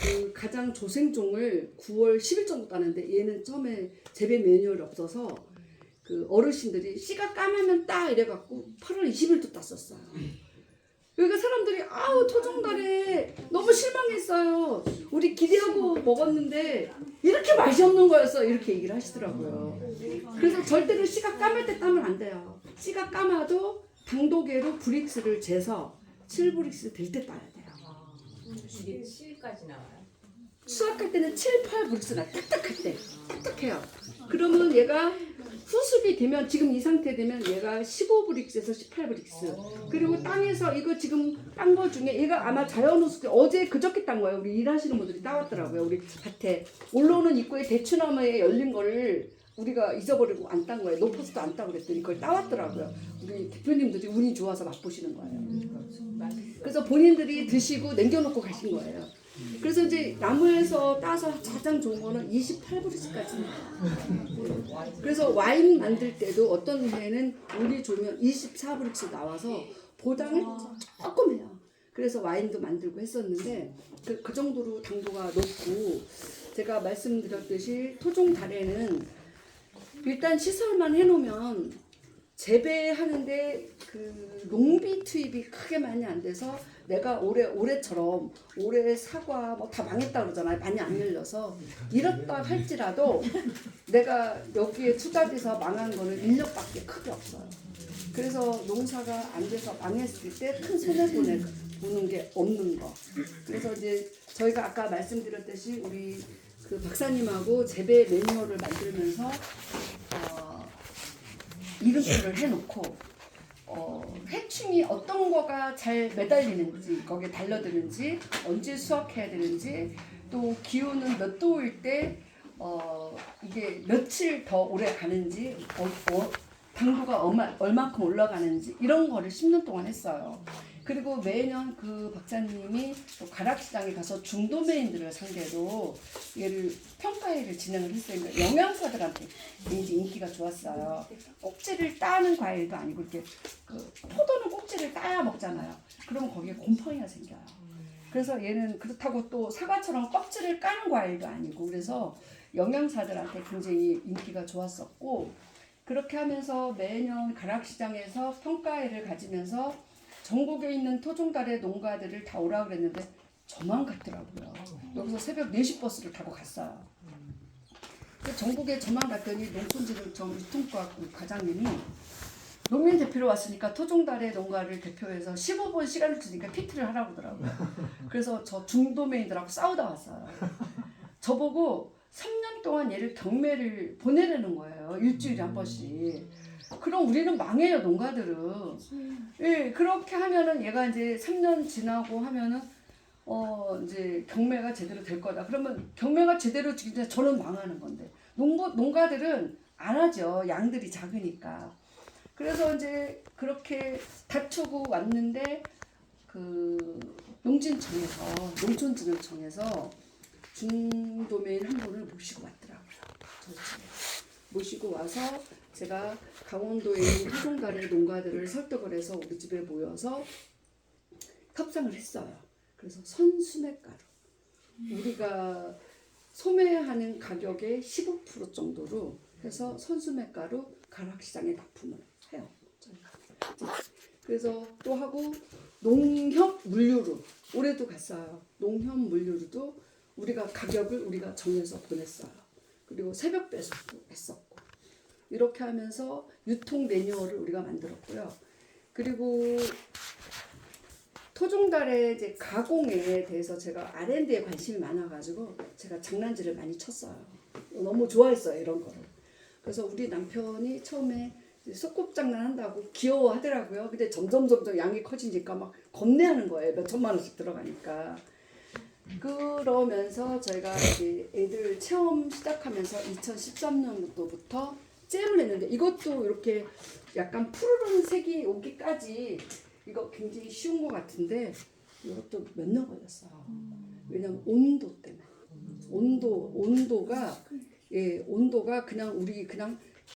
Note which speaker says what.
Speaker 1: 그 가장 조생종을 9월 10일 정도 따는데 얘는 처음에 재배 매뉴얼이 없어서 그 어르신들이 씨가 까매면 따 이래갖고 8월 20일도 땄었어요. 그러니까 사람들이 아우 토종달에 너무 실망했어요. 우리 기대하고 먹었는데 이렇게 맛이 없는 거였어 이렇게 얘기를 하시더라고요. 그래서 절대로 씨가 까맬 때 따면 안 돼요. 씨가 까마도 당도계로 브릭스를 재서 7브릭스 될 때 따야 돼요.
Speaker 2: 이게 7까지 나와요.
Speaker 1: 수확할 때는 7, 8브릭스나 딱딱할 때 딱딱해요. 그러면 얘가 후습이 되면 지금 이 상태 되면 얘가 15브릭스에서 18브릭스 그리고 땅에서 이거 지금 딴 거 중에 얘가 아마 자연 후습 어제 그저께 딴 거예요. 우리 일하시는 분들이 따왔더라고요. 우리 밭에 올라오는 입구에 대추나무에 열린 거를 우리가 잊어버리고 안 딴 거예요. 노포스도 안 따고 그랬더니 그걸 따왔더라고요. 우리 대표님들이 운이 좋아서 맛보시는 거예요. 그래서 본인들이 드시고 남겨놓고 가신 거예요. 그래서 이제 나무에서 따서 가장 좋은 거는 28브릭스까지 나와요. 그래서 와인 만들 때도 어떤 해에는 운이 좋으면 24브릭스 나와서 보당을 조금 해요. 그래서 와인도 만들고 했었는데 그, 그 정도로 당도가 높고 제가 말씀드렸듯이 토종 달에는 일단 시설만 해놓으면 재배하는데 그 농비 투입이 크게 많이 안 돼서 내가 올해 올해처럼 올해 사과 뭐 다 망했다 그러잖아요 많이 안 열려서 이렇다 할지라도 내가 여기에 투자돼서 망한 거는 인력밖에 크게 없어요. 그래서 농사가 안 돼서 망했을 때 큰 손해 보내 보는 게 없는 거. 그래서 이제 저희가 아까 말씀드렸듯이 우리 그 박사님하고 재배 매뉴얼을 만들면서 어, 이름표를 해놓고 어, 해충이 어떤 거가 잘 매달리는지 거기에 달려드는지 언제 수확해야 되는지 또 기온은 몇 도일 때 어, 이게 며칠 더 오래 가는지 어, 어, 당도가 얼마, 얼마큼 올라가는지 이런 거를 10년 동안 했어요. 그리고 매년 그 박사님이 또 가락시장에 가서 중도매인들을 상대로 얘를 평가회를 진행을 했어요. 그러니까 영양사들한테 굉장히 인기가 좋았어요. 꼭지를 따는 과일도 아니고 이렇게 그 포도는 꼭지를 따야 먹잖아요. 그러면 거기에 곰팡이가 생겨요. 그래서 얘는 그렇다고 또 사과처럼 껍질을 까는 과일도 아니고 그래서 영양사들한테 굉장히 인기가 좋았었고 그렇게 하면서 매년 가락시장에서 평가회를 가지면서 전국에 있는 토종달의 농가들을 다 오라 그랬는데 저만 갔더라고요. 여기서 새벽 4시 버스를 타고 갔어요. 그 전국에 저만 갔더니 농촌진흥청 유통과 과장님이 농민 대표로 왔으니까 토종달의 농가를 대표해서 15분 시간을 주니까 PT를 하라고 하더라고요. 그래서 저 중도매인들하고 싸우다 왔어요. 저보고 3년 동안 얘를 경매를 보내라는 거예요. 일주일에 한 번씩. 그럼 우리는 망해요, 농가들은. 예, 그렇게 하면은 얘가 이제 3년 지나고 하면은 어 이제 경매가 제대로 될 거다. 그러면 경매가 제대로 지금 저는 망하는 건데 농가 농가들은 안 하죠. 양들이 작으니까. 그래서 이제 그렇게 다투고 왔는데 그 농진청에서 농촌진흥청에서 중도매인 한 분을 모시고 왔더라고요. 저희 집에 모시고 와서 제가 강원도에 있는 토종가래 농가들을 설득을 해서 우리 집에 모여서 협상을 했어요. 그래서 선수매가루 우리가 소매하는 가격의 15% 정도로 해서 선수매가루 가락시장에 납품을 해요. 그래서 또 하고 농협 물류로 올해도 갔어요. 농협 물류로도 우리가 가격을 우리가 정해서 보냈어요. 그리고 새벽 배송도 했었고 이렇게 하면서 유통 매뉴얼을 우리가 만들었고요. 그리고 토종달의 이제 가공에 대해서 제가 R&D에 관심이 많아가지고 제가 장난질을 많이 쳤어요. 너무 좋아했어요 이런 거를. 그래서 우리 남편이 처음에 소꿉장난 한다고 귀여워하더라고요. 근데 점점 점점 양이 커지니까 막 겁내하는 거예요. 몇 천만 원씩 들어가니까. 그러면서 저희가 이제 애들 체험 시작하면서 2013년도부터 잼을 했는데 이것도 이렇게 약간 푸르른 색이 오기까지 이거 굉장히 쉬운 것 같은데 이것도 몇 년 걸렸어요. 왜냐면 온도 때문에 온도 온도가 예 온도가 그냥 우리 그냥